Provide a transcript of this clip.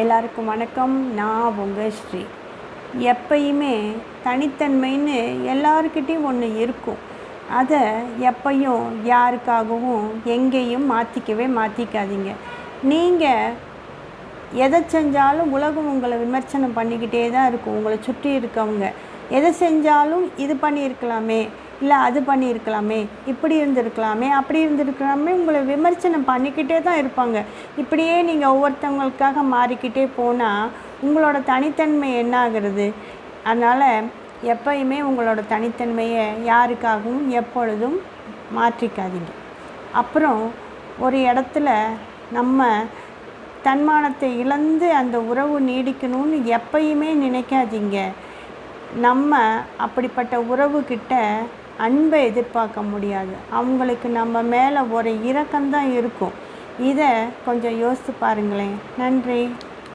எல்லாருக்கும் வணக்கம். நான் உங்கள் ஸ்ரீ. எப்பயுமே தனித்தன்மைன்னு எல்லாருக்கிட்டேயும் ஒன்று இருக்கும். அதை எப்பையும் யாருக்காகவும் எங்கேயும் மாற்றிக்கவே மாற்றிக்காதீங்க நீங்கள் எதை செஞ்சாலும் உலகம் உங்களை விமர்சனம் பண்ணிக்கிட்டே தான் இருக்கும். உங்களை சுற்றி இருக்கவங்க. எதை செஞ்சாலும் இது பண்ணியிருக்கலாமே. இல்லை அது பண்ணியிருக்கலாமே இப்படி இருந்திருக்கலாமே அப்படி இருந்திருக்கலாமே உங்களை விமர்சனம் பண்ணிக்கிட்டே தான் இருப்பாங்க. இப்படியே நீங்கள் ஒவ்வொருத்தவங்களுக்காக மாறிக்கிட்டே போனால் உங்களோட தனித்தன்மை என்ன ஆகுறது அதனால் எப்பயுமே உங்களோட தனித்தன்மையை யாருக்காகவும் எப்பொழுதும் மாற்றிக்காதீங்க. அப்புறம் ஒரு இடத்துல நம்ம தன்மானத்தை இழந்து அந்த உறவு நீடிக்கணும்னு எப்பயுமே நினைக்காதீங்க. நம்ம அப்படிப்பட்ட உறவுக்கிட்ட அன்பை எதிர்பார்க்க முடியாது. அவங்களுக்கு நம்ம மேலே ஒரு இரக்கம்தான் இருக்கும். இதை கொஞ்சம் யோசித்து பாருங்களேன். நன்றி.